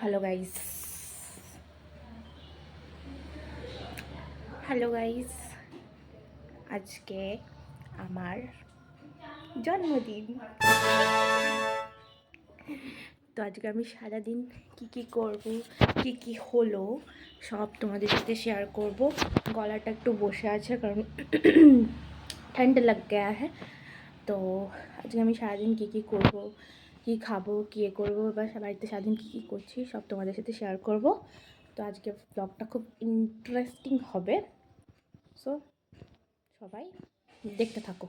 Hello guys hello guys আজকে আমার জন্মদিন। তো আজকে আমি সারাদিন কি কি করব, কি কি হলো, সব তোমাদের সাথে শেয়ার করব। গলাটা একটু বসে আছে, কারণ ঠান্ডা লাগ গয়া হ্যাঁ তো আজকে আমি সারাদিন কী কী করব কী খাব, কী এ করব বা বাড়িতে সারাদিন কী কী করছি সব তোমাদের সাথে শেয়ার করব। তো আজকে ব্লগটা খুব ইন্টারেস্টিং হবে। সো সবাই দেখতে থাকো।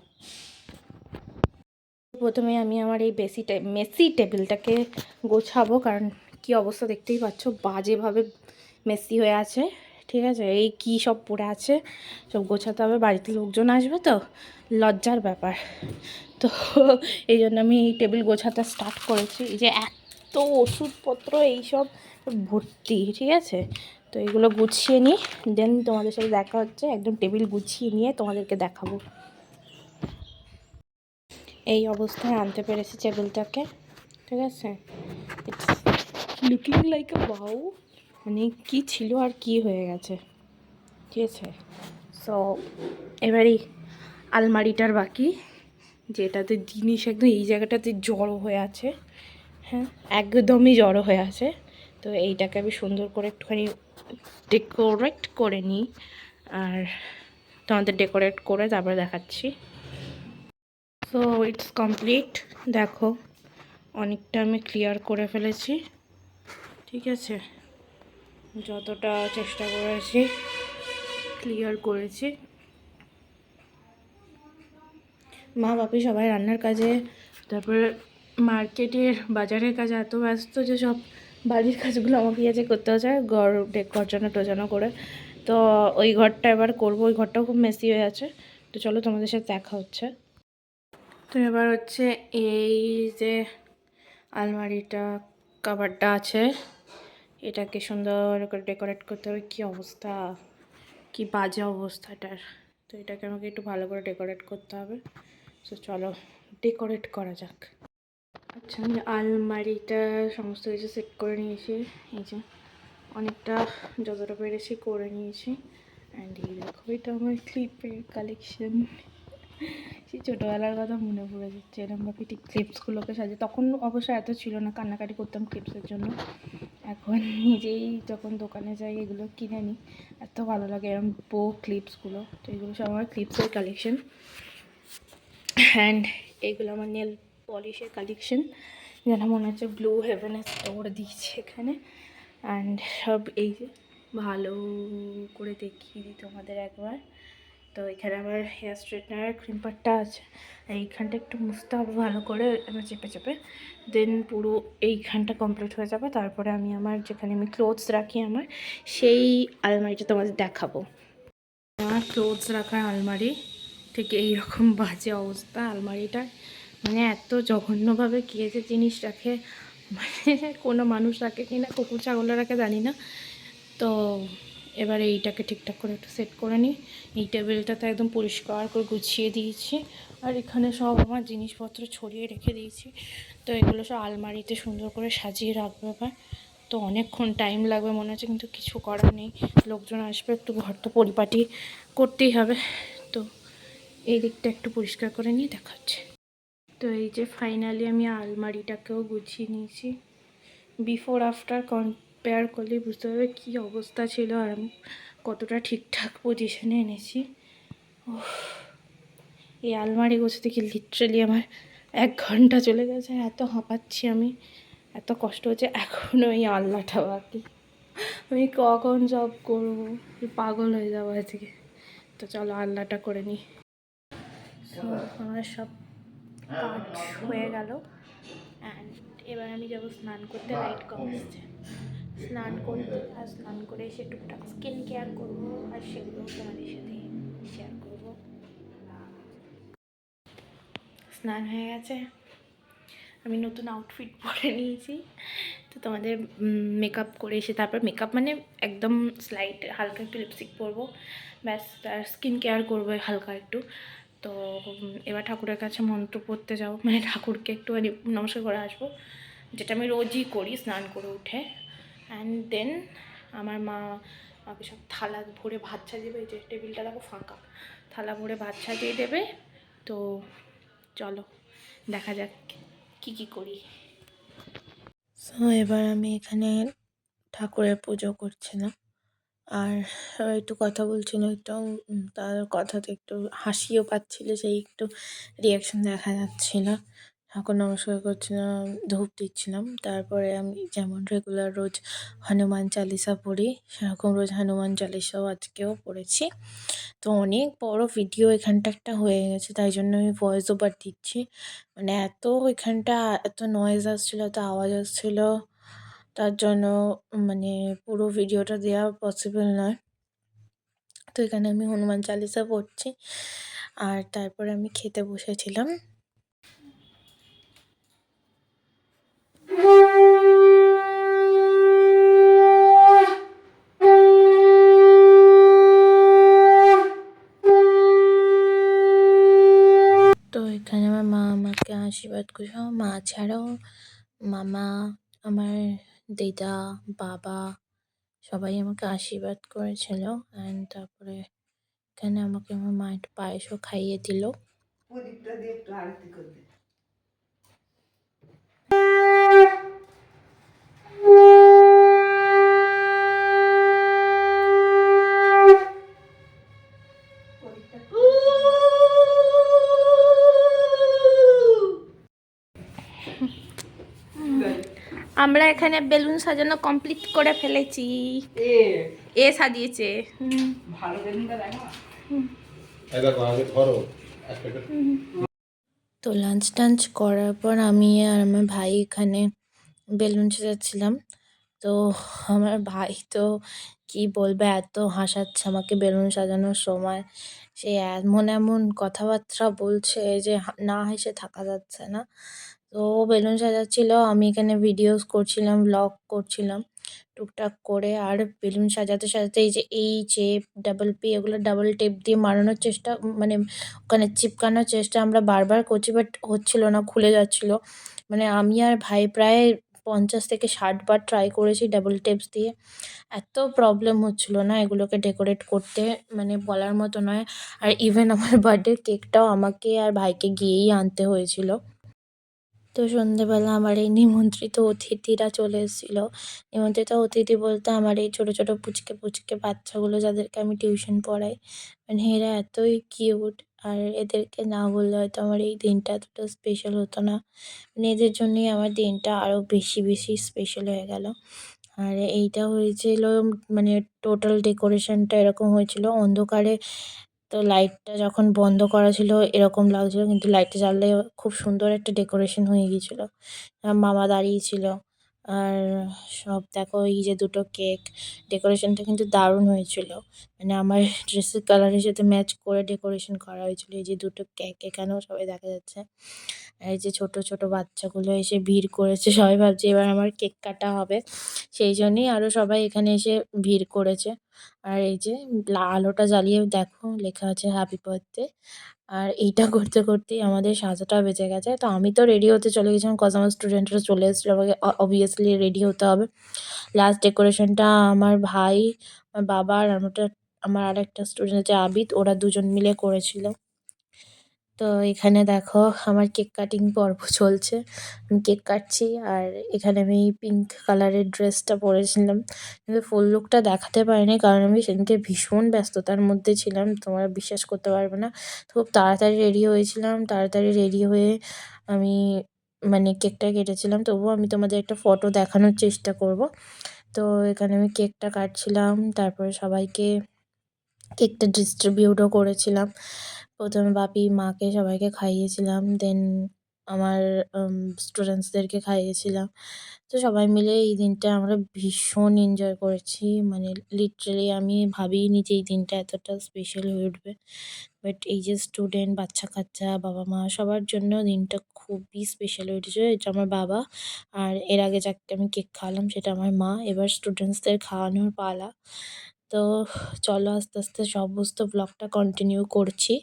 প্রথমে আমি আমার এই বেসি মেসি টেবিলটাকে গোছাবো কারণ কি অবস্থা দেখতেই পাচ্ছ, বাজেভাবে মেসি হয়ে আছে। ঠিক আছে? এই কি সব পড়ে আছে? সব গোছাতে হবে, বাড়িতে লোকজন আসবে তো? লজ্জার ব্যাপার। তো এই জন্য আমি টেবিল গোছাতে স্টার্ট করেছি। এই যে এত ওষুধপত্র এইসব ভর্তি, ঠিক আছে? তো এগুলো গুছিয়ে নিই। দেন তোমাদের সাথে দেখা হচ্ছে। একদম টেবিল গুছিয়ে নিয়ে তোমাদেরকে দেখাবো। এই অবস্থায় আনতে পেরেছি টেবিলটাকে। ঠিক আছে? লুকিং লাইক আ বাউ মানে কি ছিল আর কি হয়ে গেছে। ঠিক আছে? সো এবারই আলমারিটার বাকি, যেটাতে জিনিস একদম এই জায়গাটাতে জড়ো হয়ে আছে। হ্যাঁ একদমই জড়ো হয়ে আছে। তো এইটাকে আমি সুন্দর করে একটুখানি ডেকোরেট করে নিই। আর তোমাদের ডেকোরেট করে তারপরে দেখাচ্ছি। সো ইটস কমপ্লিট দেখো, অনেকটা আমি ক্লিয়ার করে ফেলেছি। ঠিক আছে? যতটা চেষ্টা করেছি ক্লিয়ার করেছি। মা বাপি সবাই রান্নার কাজে, তারপরে মার্কেটের, বাজারের কাজে এত ব্যস্ত যে সব বাড়ির কাজগুলো আমাকে ইয়ে করতে হচ্ছে, ঘর গর্জানো টজানো করে। তো ওই ঘরটা এবার করব, ওই ঘরটাও খুব মেসি হয়ে আছে। তো চলো তোমাদের সাথে দেখা হচ্ছে। তো এবার হচ্ছে এই যে আলমারিটা কাভারটা আছে। এটাকে সুন্দর করে ডেকোরেট করতে হবে। কী অবস্থা? কি বাজে অবস্থাটার তো এটাকে আমাকে একটু ভালো করে ডেকোরেট করতে হবে। তো চলো ডেকোরেট করা যাক। আচ্ছা আমি আলমারিটা সমস্ত কিছু সেট করে নিয়েছি। এই যে, অনেকটা যতটা পেরেছি করে নিয়েছি। অ্যান্ড এই দেখো, এটা আমার ক্লিপের কালেকশন সেই ছোটোবেলার কথা মনে পড়ে যাচ্ছে। এরকমভাবে ঠিক ক্লিপসগুলোকে সাজে তখন অবশ্য এত ছিল না, কান্নাকাটি করতাম ক্লিপসের জন্য। এখন নিজেই যখন দোকানে যাই, এগুলো কিনে নিই এত ভালো লাগে এরকম বো ক্লিপসগুলো তো এগুলো সব আমার ক্লিপসের কালেকশন অ্যান্ড এগুলো আমার নেল পলিশের কালেকশন যেন মনে হচ্ছে ব্লু হেভেনের স্টোর দিচ্ছে এখানে। অ্যান্ড সব এই ভালো করে দেখিয়ে দিই তোমাদের একবার। তো এখানে আমার হেয়ার স্ট্রেটনার ক্রিম্পারটা আছে। এইখানটা একটু মুছতে হবে ভালো করে, এবার চেপে চেপে। দেন পুরো এইখানটা কমপ্লিট হয়ে যাবে। তারপরে আমি আমার যেখানে আমি ক্লোথস রাখি আমার, সেই আলমারিটা তোমাদের দেখাবো। আমার ক্লোথস রাখার আলমারি, ঠিক এইরকম বাজে অবস্থা। আলমারিটার মানে এত জঘন্যভাবে কে যে জিনিস রাখে মানে কোনো মানুষ রাখে কি না, কুকুর ছাগল রাখে জানি না। তো এবার এইটাকে ঠিকঠাক করে একটু সেট করে নিই। এই টেবিলটাতে একদম পরিষ্কার করে গুছিয়ে দিয়েছি। আর এখানে সব আমার জিনিসপত্র ছড়িয়ে রেখে দিয়েছি। তো এগুলো সব আলমারিতে সুন্দর করে সাজিয়ে রাখব এবার। তো অনেকক্ষণ টাইম লাগবে মনে হচ্ছে, কিন্তু কিছু করার নেই। লোকজন আসবে, একটু ঘর তো পরিপাটি করতেই হবে। তো এই দিকটা একটু পরিষ্কার করে নিয়ে দেখাচ্ছে। তো এই যে ফাইনালি আমি আলমারিটাকেও গুছিয়ে নিয়েছি। বিফোর আফটার কম্পেয়ার করলে বুঝতে পারবে কী অবস্থা ছিল আর আমি কতটা ঠিকঠাক পজিশনে এনেছি। ও এই আলমারি গোছাতে কি লিটারেলি আমার এক ঘণ্টা চলে গেছে এত হাঁপাচ্ছি আমি, এত কষ্ট হচ্ছে এখনও এই আল্লাটা বাকি। আমি কখন জব করব? পাগল হয়ে যাব আজকে তো চলো আল্লাটা করে নিই। আমার সব কাজ হয়ে গেল। অ্যান্ড এবার আমি যাব স্নান করতে লাইট কম আসছে স্নান করতে আর স্নান করে এসে টুকটাক স্কিন কেয়ার করব আর সেগুলো তোমাদের সাথে শেয়ার করব। স্নান হয়ে গেছে। আমি নতুন আউটফিট পরে নিয়েছি। তো তোমাদের মেকআপ করে এসে তারপর মেকআপ মানে একদম স্লাইট হালকা একটু লিপস্টিক পরবো। ব্যাস, আর স্কিন কেয়ার করব হালকা একটু। তো এবার ঠাকুরের কাছে মন্ত্র পড়তে যাব। মানে ঠাকুরকে একটুখানি নমস্কার করে আসব। যেটা আমি রোজই করি স্নান করে উঠে। অ্যান্ড দেন আমার মা আমাকে সব থালা ভরে ভাত সাজিয়ে দেবে, এই যে টেবিলটা দেখো ফাঁকা। থালা ভরে ভাত সাজিয়ে দেবে, তো চলো, দেখা যাক কি কি করি। সো এবার আমি এখানে ঠাকুরের পুজো করছিলাম আর একটু কথা বলছিল একটু তার কথাতে একটু হাসিও পাচ্ছিল, সেই একটু রিয়াকশন দেখা যাচ্ছিল। ঠাকুর নমস্কার করছিলাম, ধূপ দিচ্ছিলাম। তারপরে আমি যেমন রেগুলার রোজ হনুমান চালিসা পড়ি, সেরকম রোজ হনুমান চালিসাও আজকেও পড়েছি। তো অনেক বড় ভিডিও এখানটা একটা হয়ে গেছে, তাই জন্য আমি ভয়েস ওভার দিচ্ছি। মানে এত এখানটা, এত নয়েজ আসছিল, এত আওয়াজ আসছিল, তার জন্য মানে পুরো ভিডিওটা দেওয়া পসিবল নয়। তো এখানে আমি হনুমান চালিসা পড়ছি, আর তারপরে আমি খেতে বসেছিলাম। তো এখানে আমার মা আমাকে আশীর্বাদ করেছে। আমার মা ছাড়াও মামা, আমার দিদা, বাবা সবাই আমাকে আশীর্বাদ করেছিল। অ্যান্ড তারপরে এখানে আমাকে আমার মা একটু পায়েসও খাইয়ে দিল। আমরা এখানে বেলুন সাজানো কমপ্লিট করে ফেলেছি। এ। এ সাজিয়েছে। ভালো বেলুনটা দেখো। দেখো আগে ধরো একটা একটা তো লাঞ্চ টাঞ্চ করার পর আমি আর আমার ভাই এখানে বেলুন সাজাচ্ছিলাম। তো আমার ভাই তো কি বলবে এত হাসাচ্ছে আমাকে বেলুন সাজানোর সময়। সে এমন এমন কথাবার্তা বলছে যে না হেসে থাকা যাচ্ছে না। তো বেলুন সাজাচ্ছিল, আমি এখানে ভিডিওস করছিলাম ব্লগ করছিলাম, টুকটাক করে, আর বেলুন সাজাতে সাজাতে এই যে এইচ এফ ডাবল পি এগুলো ডাবল টেপ দিয়ে মারানোর চেষ্টা মানে ওখানে চিপকানোর চেষ্টা আমরা বারবার করছি বাট হচ্ছিল না, খুলে যাচ্ছিল। মানে আমি আর ভাই প্রায় পঞ্চাশ থেকে ষাট বার ট্রাই করেছি ডাবল টেপস দিয়ে। এত প্রবলেম হচ্ছিল না এগুলোকে ডেকোরেট করতে মানে বলার মতো নয়। আর ইভেন আমার বার্থডে কেকটাও আমাকে আর ভাইকে গিয়েই আনতে হয়েছিল। তো সন্ধেবেলা আমার এই নিমন্ত্রিত অতিথিরা চলে এসেছিল। নিমন্ত্রিত অতিথি বলতে আমার এই ছোটো ছোটো পুচকে পুচকে বাচ্চাগুলো যাদেরকে আমি টিউশন পড়াই। মানে এরা এতই কিউট আর এদেরকে না বললে হয়তো আমার এই দিনটা এতটা স্পেশাল হতো না। মানে এদের জন্যই আমার দিনটা আরও বেশি বেশি স্পেশাল হয়ে গেল। আর এইটা হয়েছিল মানে টোটাল ডেকোরেশনটা এরকম হয়েছিল। অন্ধকারে তো লাইটটা যখন বন্ধ করা ছিল, এরকম লাগছিল, কিন্তু লাইটটা জ্বাললে খুব সুন্দর একটা ডেকোরেশন হয়ে গিয়েছিল। মামা দাঁড়িয়ে ছিল আর সব দেখো, এই যে দুটো কেক, ডেকোরেশনটা কিন্তু দারুণ হয়েছিল। মানে আমার ড্রেসের কালারের সাথে ম্যাচ করে ডেকোরেশন করা হয়েছিল। এই যে দুটো কেক এখানেও সবাই দেখা যাচ্ছে। এই যে ছোট ছোট বাচ্চাগুলো এসে ভিড় করেছে। সবাই ভাবছে এবার আমার কেক কাটা হবে। সেই জন্যই আরও সবাই এখানে এসে ভিড় করেছে। আর এই যে আলোটা জ্বালিয়ে দেখো, লেখা আছে হ্যাপি বার্থডে আর এইটা করতে করতেই আমাদের সাজাটা বেজে গেছে। তো আমি তো রেডি হতে চলে গেছিলাম কজ আমার স্টুডেন্টরা চলে এসেছিল। আমাকে অবভিয়াসলি রেডি হতে হবে। লাস্ট ডেকোরেশনটা আমার ভাই, আমার বাবা আর আমার আরেকটা স্টুডেন্ট আছে আবিদ, ওরা দুজন মিলে করেছিল। তো এখানে দেখো আমার কেক কাটিং পর্ব চলছে। আমি কেক কাটছি আর এখানে আমি পিঙ্ক কালারের ড্রেসটা পরেছিলাম। কিন্তু ফুল লুকটা দেখাতে পারিনি কারণ আমি সেদিনকে ভীষণ ব্যস্ততার মধ্যে ছিলাম, তোমরা বিশ্বাস করতে পারবে না। তো খুব তাড়াতাড়ি রেডি হয়েছিলাম, তাড়াতাড়ি রেডি হয়ে আমি মানে কেকটা কেটেছিলাম। তবুও আমি তোমাদের একটা ফটো দেখানোর চেষ্টা করব। তো এখানে আমি কেকটা কাটছিলাম, তারপরে সবাইকে কেকটা ডিস্ট্রিবিউটও করেছিলাম। প্রথমে বাপি মাকে সবাইকে খাইয়েছিলাম দেন আমার স্টুডেন্টসদেরকে খাইয়েছিলাম। তো সবাই মিলে এই দিনটা আমরা ভীষণ এনজয় করেছি। মানে লিটারালি আমি ভাবিনি যে এই দিনটা এতটা স্পেশাল হয়ে উঠবে। বাট এই যে স্টুডেন্ট বাচ্চা কাচ্চা বাবা মা সবার জন্য দিনটা খুবই স্পেশাল হয়ে উঠেছে। এটা আমার বাবা আর এর আগে যাকে আমি কেক খাওয়ালাম সেটা আমার মা। এবার স্টুডেন্টসদের খাওয়ানোর পালা। তো চলো আস্তে আস্তে সমস্ত ব্লগটা কন্টিনিউ করছি।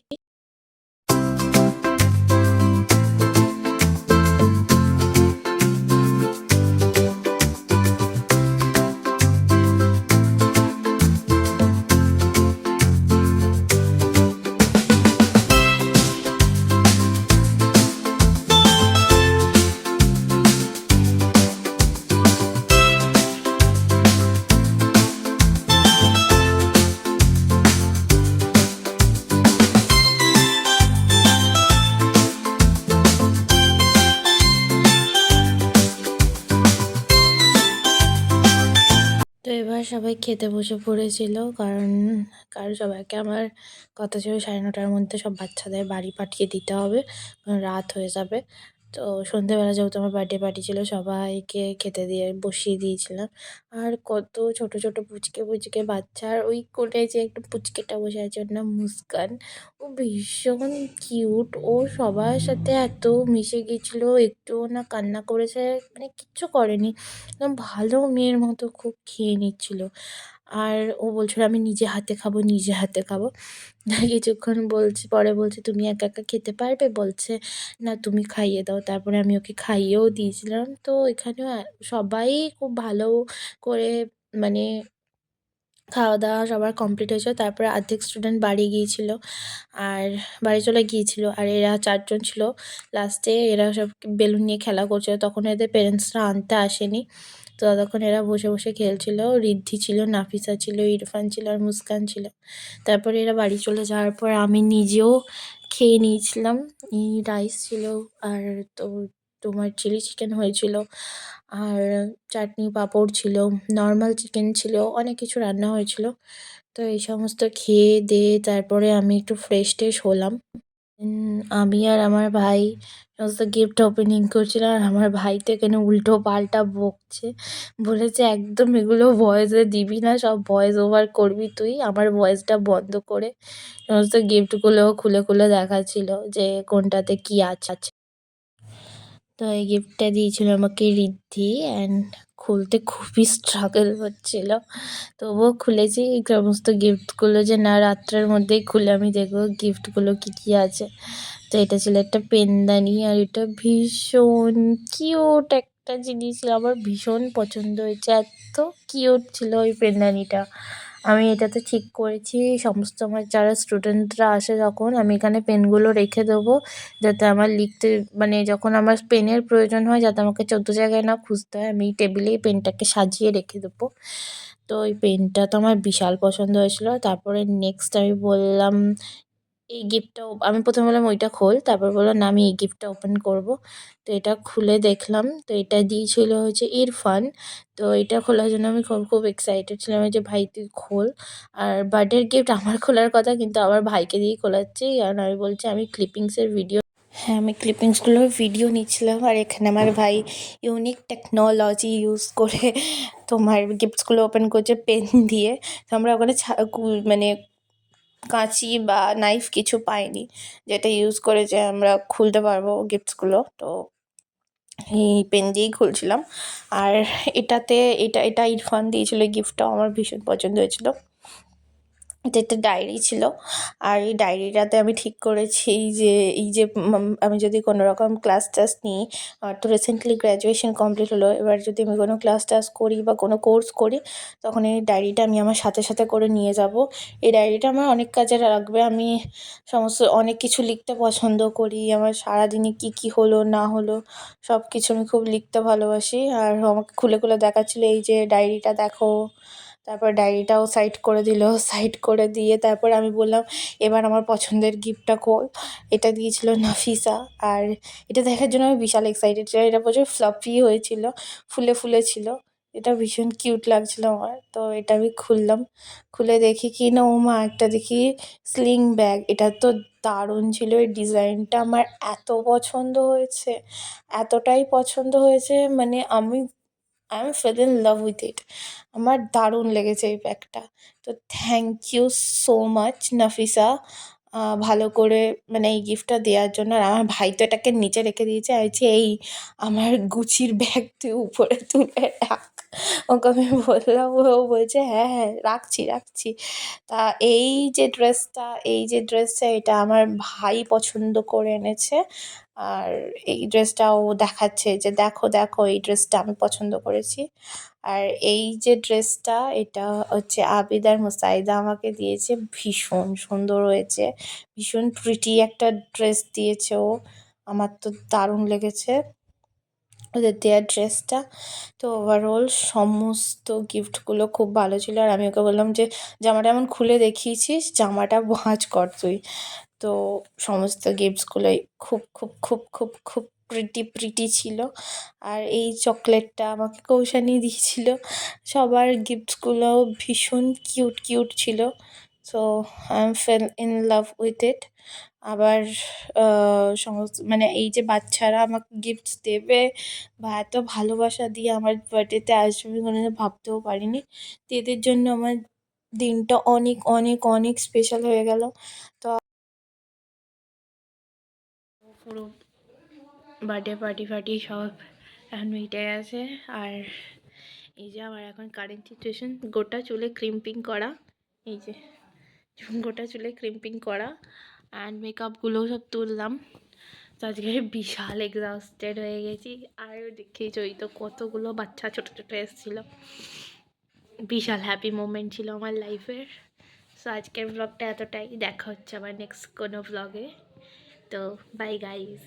সবাই খেতে বসে পড়েছিল, কারণ কারণ সবাইকে আমার কথা ছিল সাড়ে নটার মধ্যে সব বাচ্চাদের বাড়ি পাঠিয়ে দিতে হবে, কারণ রাত হয়ে যাবে। তো সন্ধেবেলা যেহেতু আমার বার্থডে পার্টি ছিল, সবাইকে খেতে দিয়ে বসিয়ে দিয়েছিলাম। আর কত ছোট ছোট পুচকে পুচকে বাচ্চা, আর ওই কোণে যে একটা পুচকেটা বসে আছে, ওর নাম মুস্কান। ও ভীষণ কিউট ও সবার সাথে এত মিশে গিয়েছিল, একটুও না কান্না করেছে মানে কিচ্ছু করেনি। একদম ভালো মেয়ের মতো খুব খেয়ে নিচ্ছিল। আর ও বলছিল, আমি নিজে হাতে খাব, নিজে হাতে খাব। কিছুক্ষণ বলছে, পরে বলছে, তুমি একা একা খেতে পারবে? বলছে, না, তুমি খাইয়ে দাও। তারপরে আমি ওকে খাইয়েও দিয়েছিলাম। তো এখানেও সবাই খুব ভালো করে মানে খাওয়া দাওয়া সবার কমপ্লিট হয়েছিল। তারপরে অর্ধেক স্টুডেন্ট বাড়ি গিয়েছিল আর বাড়ি চলে গিয়েছিল। আর এরা চারজন ছিল। লাস্টে এরা সব বেলুন নিয়ে খেলা করছিল। তখন এদের পেরেন্টসরা আনতে আসেনি। ততক্ষণ এরা বসে বসে খেলছিল। রিদ্ধি ছিল, নাফিসা ছিল, ইরফান ছিল আর মুস্কান ছিল। তারপরে এরা বাড়ি চলে যাওয়ার পর আমি নিজেও খেয়ে নিয়েছিলাম। রাইস ছিল আর তো তোমার চিলি চিকেন হয়েছিল আর চাটনি পাঁপড় ছিল, নর্মাল চিকেন ছিল, অনেক কিছু রান্না হয়েছিল। তো এই সমস্ত খেয়ে দিয়ে তারপরে আমি একটু ফ্রেশ ট্রেশ হলাম। আমি আর আমার ভাই সমস্ত গিফট ওপেনিং করছিলাম আর আমার ভাই তো এখানে উল্টো পাল্টা বকছে? বলেছে, একদম এগুলো ভয়েসে দিবি না, সব ভয়েস ওভার করবি তুই। আমার ভয়েসটা বন্ধ করে সমস্ত গিফটগুলো খুলে খুলে দেখাচ্ছিল যে কোনটাতে কী আছে। তো এই গিফটটা দিয়েছিল আমাকে রিদ্ধি অ্যান্ড খুলতে খুবই স্ট্রাগল হচ্ছিল। তবুও খুলেছি, এই সমস্ত গিফটগুলো যে না রাত্রের মধ্যেই খুলে আমি দেখব গিফটগুলো কী কী আছে। তো এটা ছিল একটা পেনদানি আর এটা ভীষণ কিউট একটা জিনিস আমার ভীষণ পছন্দ হয়েছে, এত কিউট ছিল ওই পেনদানিটা। আমি এটাতে ঠিক করেছি। সমস্ত আমার যারা স্টুডেন্টরা আসে যখন, আমি এখানে পেনগুলো রেখে দেবো, যাতে আমার লিখতে মানে যখন আমার পেনের প্রয়োজন হয়, যাতে আমাকে চোদ্দ জায়গায় না খুঁজতে হয়, আমি টেবিলেই পেনটাকে সাজিয়ে রেখে দেবো। তো ওই পেনটা তো আমার বিশাল পছন্দ হয়েছিলো। তারপরে নেক্সট আমি বললাম এই গিফটটা আমি প্রথমে বললাম ওইটা খোল, তারপর বললাম, না, আমি এই গিফটটা ওপেন করব। তো এটা খুলে দেখলাম, তো এটা দিয়েছিল হচ্ছে ইরফান। তো এটা খোলার জন্য আমি খুব খুব এক্সাইটেড ছিলাম যে, ভাই, তুই খোল। আর বার্থডের গিফট আমার খোলার কথা, কিন্তু আমার ভাইকে দিয়েই খোলাচ্ছি, কারণ আমি বলছি, আমি ক্লিপিংসের ভিডিও হ্যাঁ আমি ক্লিপিংসগুলোর ভিডিও নিচ্ছিলাম, আর এখানে আমার ভাই ইউনিক টেকনোলজি ইউজ করে তোমার গিফটসগুলো ওপেন করছে পেন দিয়ে। তো আমরা ওখানে মানে কাঁচি বা নাইফ কিছু পাইনি। যেটা ইউজ করে যে আমরা খুলতে পারব গিফটসগুলো তো এই পেন দিয়েই খুলছিলাম। আর এটাতে, এটা এটা ইরফান দিয়েছিলো গিফটটাও আমার ভীষণ পছন্দ হয়েছিল। এটা একটা ডায়েরি ছিল। আর এই ডায়েরিটাতে আমি ঠিক করেছি যে, এই যে আমি যদি কোনো রকম ক্লাস টাস নিই, আর তো রিসেন্টলি গ্র্যাজুয়েশন কমপ্লিট হলো, এবার যদি আমি কোনো ক্লাস টাস করি বা কোনো কোর্স করি, তখন এই ডায়েরিটা আমি আমার সাথে সাথে করে নিয়ে যাব। এই ডায়েরিটা আমার অনেক কাজে লাগবে। আমি সমস্ত, অনেক কিছু লিখতে পছন্দ করি। আমার সারাদিনে কী কী হলো, না হলো সব কিছু আমি খুব লিখতে ভালোবাসি। আর আমাকে খুলে খুলে দেখাচ্ছিলো, এই যে ডায়েরিটা দেখো। তারপর ডায়েরিটাও সাইড করে দিল সাইড করে দিয়ে তারপর আমি বললাম, এবার আমার পছন্দের গিফটটা খোল। এটা দিয়েছিল নাফিসা। আর এটা দেখার জন্য আমি বিশাল এক্সাইটেড ছিলাম। এটা প্রচুর ফ্লাফি হয়েছিল, ফুলে ফুলে ছিল। এটা ভীষণ কিউট লাগছিল আমার। তো এটা আমি খুললাম। খুলে দেখি কি না ও মা একটা দেখি স্লিং ব্যাগ এটা তো দারুণ ছিল। এই ডিজাইনটা আমার এত পছন্দ হয়েছে, এতটাই পছন্দ হয়েছে। মানে আমি I am fell in love with it আমার দারুণ লেগেছে এই ব্যাগটা। তো thank you so much Nafisa. ভালো করে মানে এই গিফটটা দেওয়ার জন্য। আর আমার ভাই তো এটাকে নিচে রেখে দিয়েছে। আর যে এই আমার গুচির ব্যাগ তুই উপরে তুলে রাখ। ওকে আমি বললাম ও বলছে হ্যাঁ হ্যাঁ রাখছি রাখছি। তা এই যে ড্রেসটা, এই যে ড্রেসটা, এটা আমার ভাই পছন্দ করে এনেছে। আর এই ড্রেসটা ও দেখাচ্ছে যে, দেখো দেখো, এই ড্রেসটা আমি পছন্দ করেছি। আর এই যে ড্রেসটা, এটা হচ্ছে আবিদার মুসাইদা আমাকে দিয়েছে। ভীষণ সুন্দর হয়েছে। ভীষণ প্রিটি একটা ড্রেস দিয়েছে ও। আমার তো দারুণ লেগেছে। ওদের দেওয়ার ড্রেসটা, তো ওভারঅল সমস্ত গিফটগুলো খুব ভালো ছিল। আর আমি ওকে বললাম যে, জামাটা এমন খুলে দেখিয়েছিস, জামাটা ভাঁজ কর তুই। তো সমস্ত গিফটসগুলোই খুব খুব খুব খুব খুব প্রিটি প্রিটি ছিল। আর এই চকলেটটা আমাকে কৌশানি দিয়েছিল। সবার গিফটসগুলো ভীষণ কিউট কিউট ছিল। So I am fell in love with it আবার সমস্ত মানে এই যে বাচ্চারা আমাকে গিফটস দেবে বা এত ভালোবাসা দিয়ে আমার বার্থডেতে আসবে কোনোদিন ভাবতেও পারিনি। তো এদের জন্য আমার দিনটা অনেক অনেক অনেক স্পেশাল হয়ে গেল। তো পুরো বার্থডে পার্টি ফার্টি সব এখন মিটে গেছে। আর এই যে আমার এখন কারেন্ট সিচুয়েশন গোটা চুলে ক্রিম্পিং করা। এই যে গোটা চুলে ক্রিম্পিং করা। অ্যান্ড মেকআপগুলো সব তুললাম। তো আজকে বিশাল এক্সস্টেড হয়ে গেছি। আর দেখেই তো কতগুলো বাচ্চা ছোটো ছোটো এসেছিল। বিশাল হ্যাপি মোমেন্ট ছিল আমার লাইফের সো আজকের ব্লগটা এতটাই। দেখা হচ্ছে আমার নেক্সট কোনো ব্লগে তো বাই গাইজ